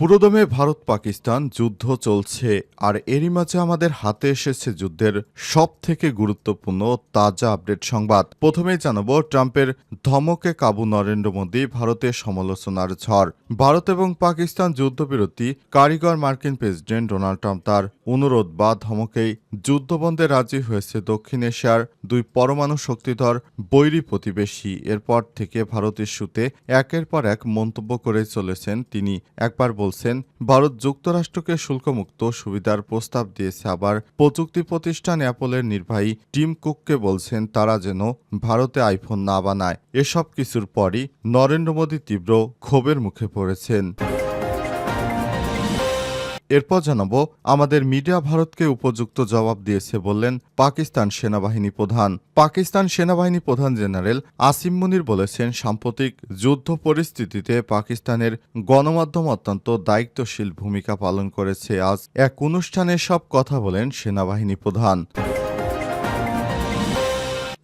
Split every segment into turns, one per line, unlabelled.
পুরোদমে ভারত পাকিস্তান যুদ্ধ চলছে, আর এরই মাঝে আমাদের হাতে এসেছে যুদ্ধের সব থেকে গুরুত্বপূর্ণ তাজা আপডেট সংবাদ। প্রথমেই জানাব, ট্রাম্পের ধমকে কাবু নরেন্দ্র মোদী ভারতের সমালোচনার ঝড়। ভারত এবং পাকিস্তান যুদ্ধবিরতি, কারিগর মার্কিন প্রেসিডেন্ট ডোনাল্ড ট্রাম্প তার অনুরোধ বা ধমকেই যুদ্ধবন্ধে রাজি হয়েছে দক্ষিণ এশিয়ার দুই পরমাণু শক্তিধর বৈরী প্রতিবেশী। এরপর থেকে ভারত ইস্যুতে একের পর এক মন্তব্য করে চলেছেন তিনি। একবার বলছেন, ভারত যুক্তরাষ্ট্রকে শুল্কমুক্ত সুবিধার প্রস্তাব দিয়েছে। আবার প্রযুক্তি প্রতিষ্ঠান অ্যাপলের নির্বাহী টিম কুককে বলছেন, তারা যেন ভারতে আইফোন না বানায়। এসব কিছুর পরই নরেন্দ্র মোদী তীব্র ক্ষোভের মুখে পড়েছেন। এরপর জানাব, আমাদের মিডিয়া ভারতকে উপযুক্ত জবাব দিয়েছে বললেন পাকিস্তান সেনাবাহিনী প্রধান। পাকিস্তান সেনাবাহিনী প্রধান জেনারেল আসিম মুনির বলেছেন, সাম্প্রতিক যুদ্ধ পরিস্থিতিতে পাকিস্তানের গণমাধ্যম অত্যন্ত দায়িত্বশীল ভূমিকা পালন করেছে। আজ এক অনুষ্ঠানে সব কথা বলেন সেনাবাহিনী প্রধান।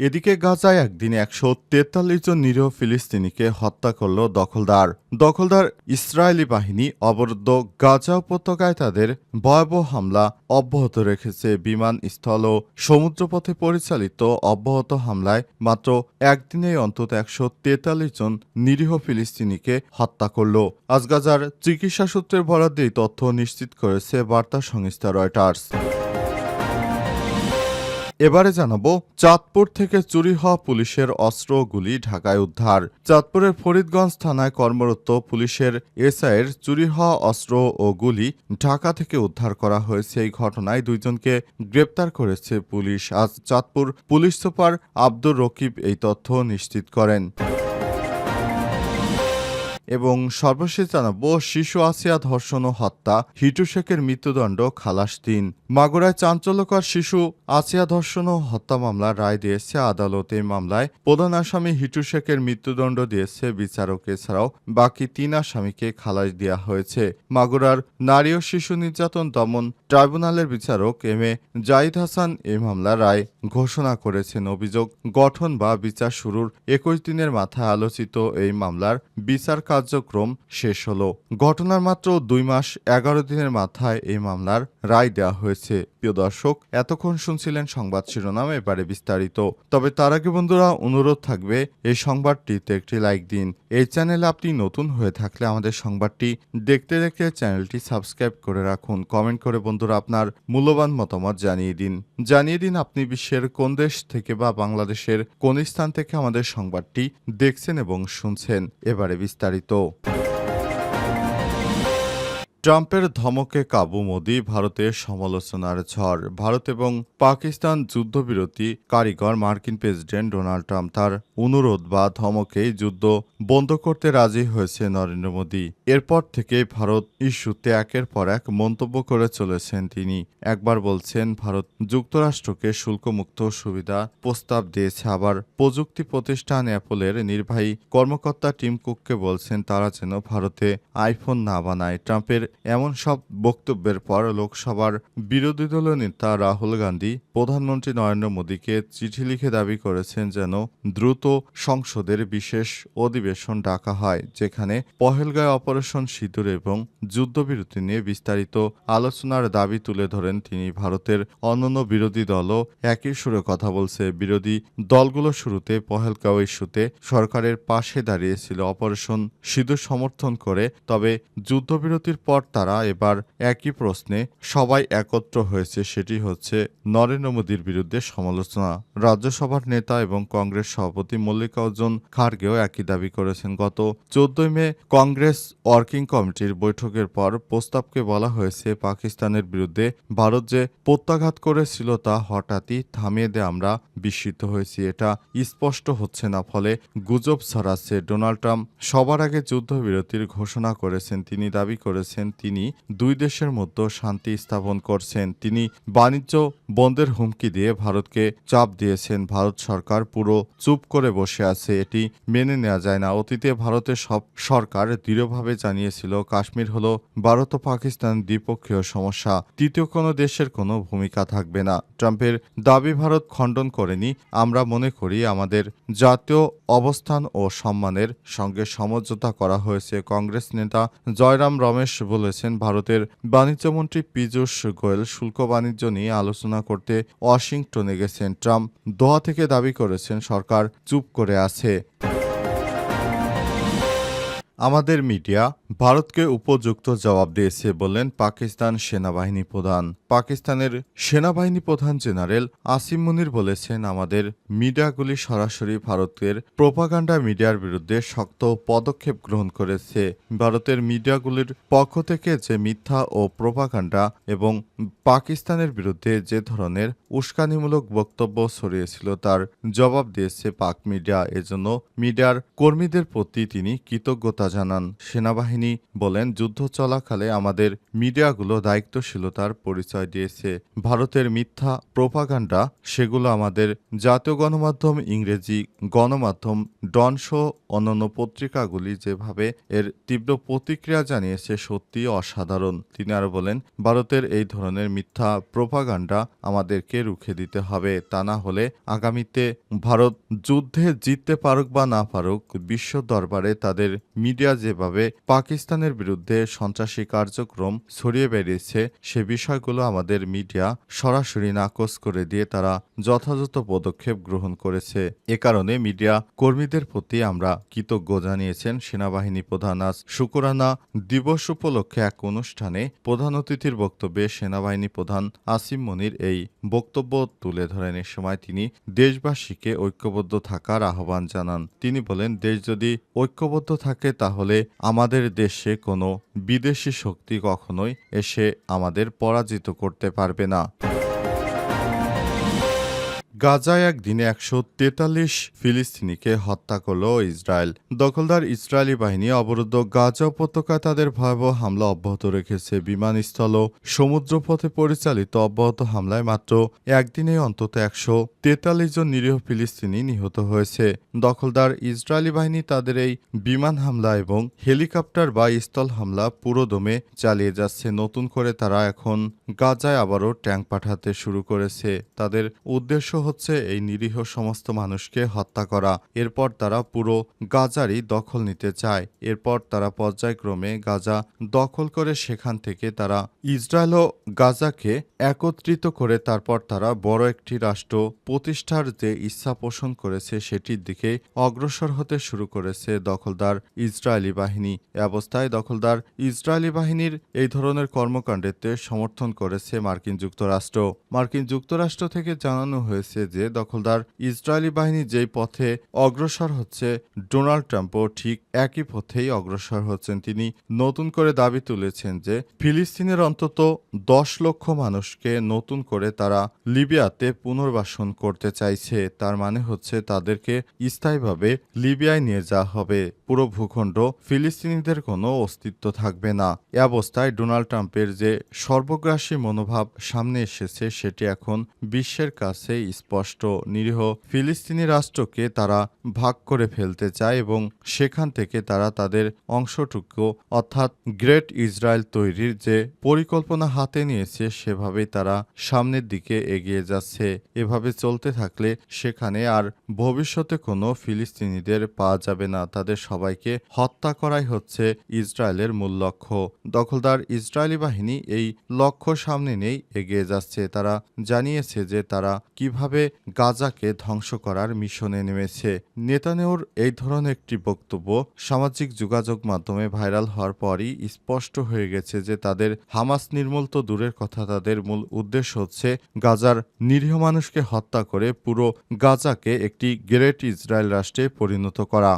এদিকে গাজায় একদিনে একশো তেতাল্লিশ জন নিরীহ ফিলিস্তিনিকে হত্যা করল দখলদার। দখলদার ইসরায়েলি বাহিনী অবরুদ্ধ গাজা উপত্যকায় তাদের ভয়াবহ হামলা অব্যাহত রেখেছে। বিমান স্থল ও সমুদ্রপথে পরিচালিত অব্যাহত হামলায় মাত্র একদিনেই অন্তত একশো তেতাল্লিশ জন নিরীহ ফিলিস্তিনিকে হত্যা করল। আজ গাজার চিকিৎসা সূত্রের বরাদ্দে তথ্য নিশ্চিত করেছে বার্তা সংস্থা রয়টার্স। এবারে জানাব, চাঁদপুর থেকে চুরি হওয়া পুলিশের অস্ত্র গুলি ঢাকায় উদ্ধার। চাঁদপুরের ফরিদগঞ্জ থানায় কর্মরত পুলিশের এসআইয়ের চুরি হওয়া অস্ত্র ও গুলি ঢাকা থেকে উদ্ধার করা হয়েছে। এই ঘটনায় দুইজনকে গ্রেপ্তার করেছে পুলিশ। আজ চাঁদপুর পুলিশ সুপার আব্দুর রকিব এই তথ্য নিশ্চিত করেন। এবং সর্বশেষ জানাব, শিশু আসিয়া ধর্ষণ ও হত্যা, হিটু শেখের মৃত্যুদণ্ড, খালাস তিন। মাগুরায় চাঞ্চল্যকর শিশু আসিয়া ধর্ষণ ও হত্যা মামলার রায় দিয়েছে আদালত। এই মামলায় প্রধান আসামি হিটু শেখের মৃত্যুদণ্ড দিয়েছে বিচারক। এছাড়াও বাকি তিন আসামিকে খালাস দেওয়া হয়েছে। মাগুরার নারী ও শিশু নির্যাতন দমন ট্রাইব্যুনালের বিচারক এম এ জাহিদ হাসান এই মামলার রায় ঘোষণা করেছেন। অভিযোগ, গঠন বা বিচার শুরুর একুশ দিনের মাথায় আলোচিত এই মামলার বিচার কার্যক্রম শেষ হলো। ঘটনার মাত্র দুই মাস, এগারো দিনের মাথায় এই মামলার রায় দেওয়া হয়েছে। প্রিয় দর্শক, এতক্ষণ শুনছিলেন সংবাদ শিরোনাম, এবারে বিস্তারিত। তবে তার আগে বন্ধুরা, অনুরোধ থাকবে, এই সংবাদটিতে একটি লাইক দিন। এই চ্যানেলে আপনি নতুন হয়ে থাকলে আমাদের সংবাদটি দেখতে দেখতে চ্যানেলটি সাবস্ক্রাইব করে রাখুন। কমেন্ট করে বন্ধুরা আপনার মূল্যবান মতামত জানিয়ে দিন। জানিয়ে দিন আপনি বিশ্বের কোন দেশ থেকে বা বাংলাদেশের কোন স্থান থেকে আমাদের সংবাদটি দেখছেন এবং শুনছেন। এবারে বিস্তারিত। Tchau. ট্রাম্পের ধমকে কাবু মোদি ভারতের সমালোচনার ঝড়। ভারত এবং পাকিস্তান যুদ্ধবিরতি কারিগর মার্কিন প্রেসিডেন্ট ডোনাল্ড ট্রাম্প তার অনুরোধ বা ধমকেই যুদ্ধ বন্ধ করতে রাজি হয়েছে নরেন্দ্র মোদী। এরপর থেকে ভারত ইস্যুতে একের পর এক মন্তব্য করে চলেছেন তিনি। একবার বলছেন, ভারত যুক্তরাষ্ট্রকে শুল্কমুক্ত সুবিধা প্রস্তাব দিয়েছে। আবার প্রযুক্তি প্রতিষ্ঠান অ্যাপলের নির্বাহী কর্মকর্তা টিম কুককে বলছেন, তারা যেন ভারতে আইফোন না বানায়। ট্রাম্পের এমন সব বক্তব্যের পর লোকসভার বিরোধী দলীয় নেতা রাহুল গান্ধী প্রধানমন্ত্রী নরেন্দ্র মোদীকে চিঠি লিখে দাবি করেছেন যেন দ্রুত সংসদের বিশেষ অধিবেশন ডাকা হয়, যেখানে পহেলগায় অপারেশন সিঁদুর এবং যুদ্ধবিরতি নিয়ে বিস্তারিত আলোচনার দাবি তুলে ধরেন তিনি। ভারতের অন্যান্য বিরোধী দলও একই সুরে কথা বলছে। বিরোধী দলগুলো শুরুতে পহেলগাঁও ইস্যুতে সরকারের পাশে দাঁড়িয়েছিল। অপারেশন সিঁদুর সমর্থন করে, তবে যুদ্ধবিরতির পর তারা এবার একই প্রশ্নে সবাই একত্র হয়েছে, সেটি হচ্ছে নরেন্দ্র মোদীর বিরুদ্ধে সমালোচনা। রাজ্যসভার নেতা এবং কংগ্রেস সভাপতি মল্লিকার্জুন খার্গেও একই দাবি করেছেন। গত চোদ্দই মে কংগ্রেস ওয়ার্কিং কমিটির বৈঠকের পর প্রস্তাবকে বলা হয়েছে, পাকিস্তানের বিরুদ্ধে ভারত যে প্রত্যাঘাত করেছিল তা হঠাৎই থামিয়ে দিয়ে আমরা বিস্মিত হয়েছি। এটা স্পষ্ট হচ্ছে না, ফলে গুজব ছড়াচ্ছে। ডোনাল্ড ট্রাম্প সবার আগে যুদ্ধবিরতির ঘোষণা করেছেন। তিনি দাবি করেছেন তিনি দুই দেশের মধ্যে শান্তি স্থাপন করছেন। তিনি বাণিজ্য বন্ধের হুমকি দিয়ে ভারতকে চাপ দিয়েছেন। ভারত সরকার পুরো চুপ করে বসে আছে, এটি মেনে নেওয়া যায় না। অতীতে ভারতের সব সরকার দৃঢ়ভাবে জানিয়েছিল, কাশ্মীর হলো ভারত ও পাকিস্তান দ্বিপক্ষীয় সমস্যা। তৃতীয় কোনো দেশের কোনো ভূমিকা থাকবে না। ট্রাম্পের দাবি ভারত খণ্ডন করেনি। আমরা মনে করি আমাদের জাতীয় অবস্থান ও সম্মানের সঙ্গে সমঝোতা করা হয়েছে। কংগ্রেস নেতা জয়রাম রমেশ বলেছেন, ভারতের বাণিজ্যমন্ত্রী পীযূষ গোয়েল শুল্ক বাণিজ্য নিয়ে আলোচনা করতে ওয়াশিংটনে গেছেন ট্রাম্প। দোহা থেকে দাবি করেছেন, সরকার চুপ করে আছে। আমাদের মিডিয়া ভারতকে উপযুক্ত জবাব দিয়েছে বললেন পাকিস্তান সেনাবাহিনী প্রধান। পাকিস্তানের সেনাবাহিনী প্রধান জেনারেল আসিম মুনির বলেছেন, আমাদের মিডিয়াগুলি সরাসরি ভারতের প্রোপাগান্ডা মিডিয়ার বিরুদ্ধে শক্ত পদক্ষেপ গ্রহণ করেছে। ভারতের মিডিয়াগুলির পক্ষ থেকে যে মিথ্যা ও প্রোপাগান্ডা এবং পাকিস্তানের বিরুদ্ধে যে ধরনের উস্কানিমূলক বক্তব্য ছড়িয়েছিল তার জবাব দিয়েছে পাক মিডিয়া। এজন্য মিডিয়ার কর্মীদের প্রতি তিনি কৃতজ্ঞতা জানান। সেনাবাহিনী বলেন, যুদ্ধ চলাকালে আমাদের মিডিয়াগুলো দায়িত্বশীলতার পরিচয় দিয়েছে। ভারতের মিথ্যা প্রোপাগান্ডা, সেগুলো আমাদের জাতীয় গণমাধ্যম, ইংরেজি গণমাধ্যম ডনস অন্যান্য পত্রিকাগুলি যেভাবে এর তীব্র প্রতিক্রিয়া জানিয়েছে, সত্যি অসাধারণ। তিনি আরও বলেন, ভারতের এই ধরনের মিথ্যা প্রোপাগান্ডা আমাদেরকে রুখে দিতে হবে। তা না হলে আগামীতে ভারত যুদ্ধে জিততে পারুক বা না পারুক, বিশ্ব দরবারে তাদের মিডিয়া যেভাবে পাকিস্তানের বিরুদ্ধে সন্ত্রাসী কার্যক্রম ছড়িয়ে বেরিয়েছে সে বিষয়গুলো আমাদের মিডিয়া সরাসরি নাকচ করে দিয়ে তারা যথাযথ পদক্ষেপ গ্রহণ করেছে। এ কারণে মিডিয়া কর্মীদের প্রতি আমরা কৃতজ্ঞ জানিয়েছেন সেনাবাহিনী প্রধান। আজ শুকুরানা দিবস উপলক্ষে এক অনুষ্ঠানে প্রধান অতিথির বক্তব্যে সেনাবাহিনী প্রধান আসিম মনির এই বক্তব্য তুলে ধরেন। এ সময় তিনি দেশবাসীকে ঐক্যবদ্ধ থাকার আহ্বান জানান। তিনি বলেন, দেশ যদি ঐক্যবদ্ধ থাকে তাহলে আমাদের দেশে কোনো বিদেশি শক্তি কখনোই এসে আমাদের পরাজিত করতে পারবে না। গাজায় একদিনে একশো তেতাল্লিশ ফিলিস্তিনিকে হত্যা করল ইসরায়েল। দখলদার ইসরায়েলি বাহিনী অবরুদ্ধ গাজা উপত্যকায় তাদের ভয়াবহ হামলা অব্যাহত রেখেছে। বিমানস্থল ও সমুদ্রপথে পরিচালিত অব্যাহত হামলায় মাত্র একদিনে অন্তত একশো তেতাল্লিশ জন নিরীহ ফিলিস্তিনি নিহত হয়েছে। দখলদার ইসরায়েলি বাহিনী তাদের এই বিমান হামলা এবং হেলিকপ্টার বা স্থল হামলা পুরোদমে চালিয়ে যাচ্ছে। নতুন করে তারা এখন গাজায় আবারও ট্যাঙ্ক পাঠাতে শুরু করেছে। তাদের উদ্দেশ্য হচ্ছে এই নিরীহ সমস্ত মানুষকে হত্যা করা। এরপর তারা পুরো গাজারই দখল নিতে চায়। এরপর তারা পর্যায়ক্রমে গাজা দখল করে সেখান থেকে তারা ইসরায়েল ও গাজাকে একত্রিত করে তারপর তারা বড় একটি রাষ্ট্র প্রতিষ্ঠার যে ইচ্ছা পোষণ করেছে সেটির দিকে অগ্রসর হতে শুরু করেছে দখলদার ইসরায়েলি বাহিনী। অবস্থায় দখলদার ইসরায়েলি বাহিনীর এই ধরনের কর্মকাণ্ডেতে সমর্থন করেছে মার্কিন যুক্তরাষ্ট্র। মার্কিন যুক্তরাষ্ট্র থেকে জানানো হয়েছে যে দখলদার ইসরায়েলি বাহিনী যেই পথে অগ্রসর হচ্ছে, ডোনাল্ড ট্রাম্পও ঠিক একই পথেই অগ্রসর হচ্ছেন। তিনি নতুন করে দাবি তুলেছেন যে ফিলিস্তিনের অন্তত দশ লক্ষ মানুষকে নতুন করে তারা লিবিয়াতে পুনর্বাসন করতে চাইছে। তার মানে হচ্ছে তাদেরকে স্থায়ীভাবে লিবিয়ায় নিয়ে যাওয়া হবে। পুরো ভূখণ্ড ফিলিস্তিনিদের কোনো অস্তিত্ব থাকবে না। এ অবস্থায় ডোনাল্ড ট্রাম্পের যে সর্বগ্রাসী মনোভাব সামনে এসেছে, সেটি এখন বিশ্বের কাছে স্পষ্ট, নিরীহ ফিলিস্তিনি রাষ্ট্রকে তারা ভাগ করে ফেলতে চায় এবং সেখান থেকে তারা তাদের অংশটুকু, অর্থাৎ গ্রেট ইসরায়েল তৈরির যে পরিকল্পনা হাতে নিয়েছে সেভাবেই তারা সামনের দিকে এগিয়ে যাচ্ছে। এভাবে চলতে থাকলে সেখানে আর ভবিষ্যতে কোনো ফিলিস্তিনিদের পাওয়া যাবে না। তাদের সবাইকে হত্যা করাই হচ্ছে ইসরায়েলের মূল লক্ষ্য। দখলদার ইসরায়েলি বাহিনী এই লক্ষ্য সামনে নেই এগিয়ে যাচ্ছে। তারা জানিয়েছে যে তারা কীভাবে গাজাকে ধ্বংস করার মিশনে নেমেছে। নেতানেওর এই ধরনের একটি বক্তব্য সামাজিক যোগাযোগ মাধ্যমে ভাইরাল হওয়ার পরই স্পষ্ট হয়ে গেছে যে তাদের হামাস নির্মূল তো দূরের কথা, তাদের মূল উদ্দেশ্য হচ্ছে গাজার নিরীহ মানুষকে হত্যা করে পুরো গাজাকে একটি গ্রেট ইসরায়েল রাষ্ট্রে পরিণত করা।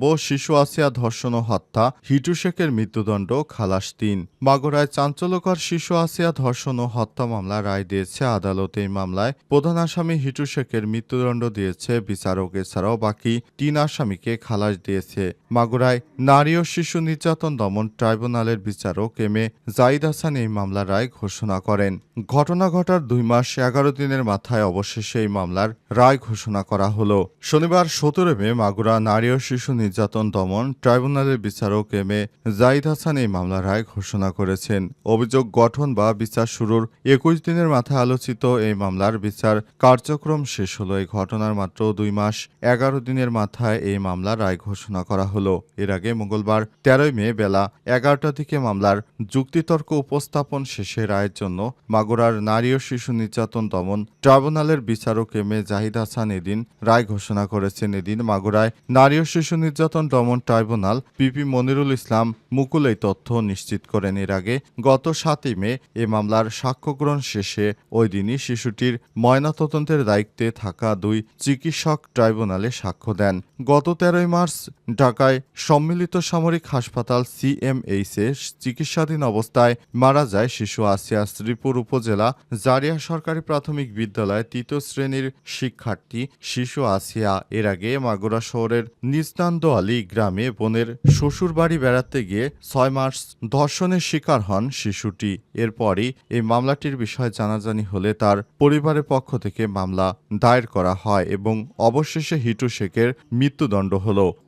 ও শিশু আসিয়া ধর্ষণ ও হত্যা, হিটু শেখের মৃত্যুদণ্ড, খালাস তিন। মাগুরায় চাঞ্চল্যকর শিশু আসিয়া ধর্ষণ ও হত্যা মামলা রায় দিয়েছে আদালত। এই মামলায় প্রধান আসামি হিটু শেখের মৃত্যুদণ্ড দিয়েছে বিচারক, এছাড়াও বাকি তিন আসামিকে খালাস দিয়েছে। মাগুরায় নারী ও শিশু নির্যাতন দমন ট্রাইব্যুনালের বিচারক এম এ জাইদ হাসান এই মামলার রায় ঘোষণা করেন। ঘটনা ঘটার দুই মাস এগারো দিনের মাথায় অবশেষে এই মামলার রায় ঘোষণা করা হলো। শনিবার সতেরো মে মাগুরা নারী ও শিশু নির্যাতন দমন ট্রাইব্যুনালের বিচারক এম এ জাইদ হাসান এই মামলার রায় ঘোষণা করেছেন। অভিযোগ গঠন বা বিচার শুরুর একুশ দিনের মাথায় আলোচিত এই মামলার বিচার কার্যক্রম শেষ হলো। এই ঘটনার মাত্র দুই মাস, এগারো দিনের মাথায় এই মামলার রায় ঘোষণা করা হলো। এর আগে মঙ্গলবার তেরোই মে বেলা এগারোটা থেকে মামলার যুক্তিতর্ক উপস্থাপন শেষে রায়ের জন্য মাগুরার নারী ও শিশু নির্যাতন দমন ট্রাইব্যুনালের বিচারক এম এ জাহিদ হাসান এদিন রায় ঘোষণা করেছেন। এদিন মাগুরায় নারী ও শিশু নির্যাতন দমন ট্রাইব্যুনাল পিপি মনিরুল ইসলাম মুকুল এই তথ্য নিশ্চিত করেন। এর আগে গত সাতই মে এ মামলার সাক্ষ্য গ্রহণ শেষে ওই দিনই শিশুটির ময়নাতদন্তের দায়িত্বে থাকা দুই চিকিৎসক ট্রাইব্যুনালে সাক্ষ্য দেন। গত তেরোই মার্চ ঢাকায় সম্মিলিত সামরিক হাসপাতাল সিএমএইচে চিকিৎসাধীন অবস্থায় মারা যায় শিশু আসিয়া শ্রীপুর উপজেলা জারিয়া সরকারি প্রাথমিক বিদ্যালয় তৃতীয় শ্রেণির শিক্ষার্থী শিশু আসিয়া। এর আগে মাগুরা শহরের নিস্তান্দোয়ালি গ্রামে বোনের শ্বশুর বাড়ি বেড়াতে গিয়ে ছয় মার্চ ধর্ষণের শিকার হন শিশুটি। এরপরই এই মামলাটির বিষয়ে জানাজানি হলে তার পরিবারের পক্ষ থেকে মামলা দায়ের করা হয় এবং অবশেষে হিটু শেখের মৃত্যুদণ্ড হলো।